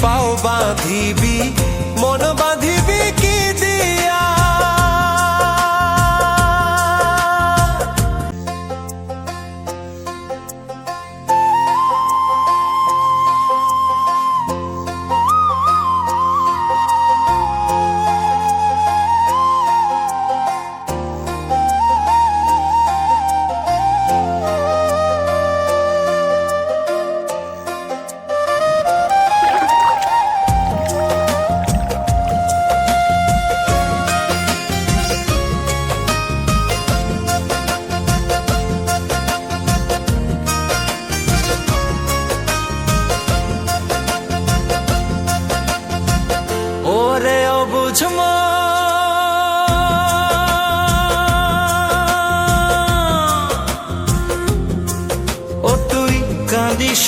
পাও বাঁধিবি।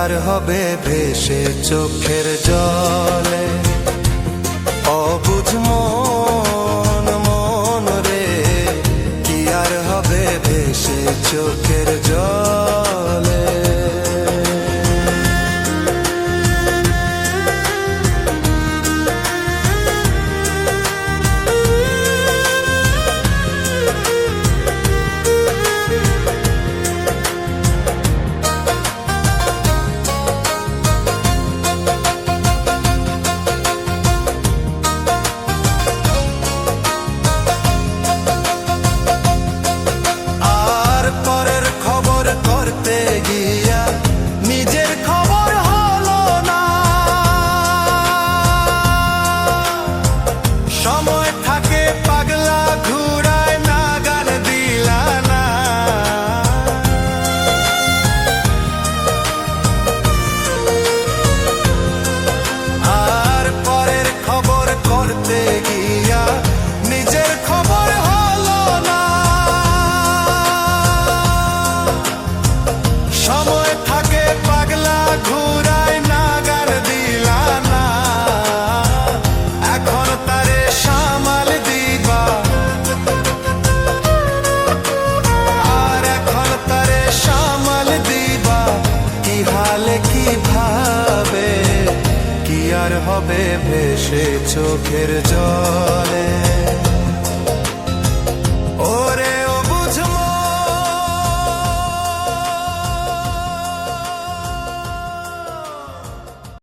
আর হবে ভেসে চোখের জলে। হবে ভেসে চোখের জলে।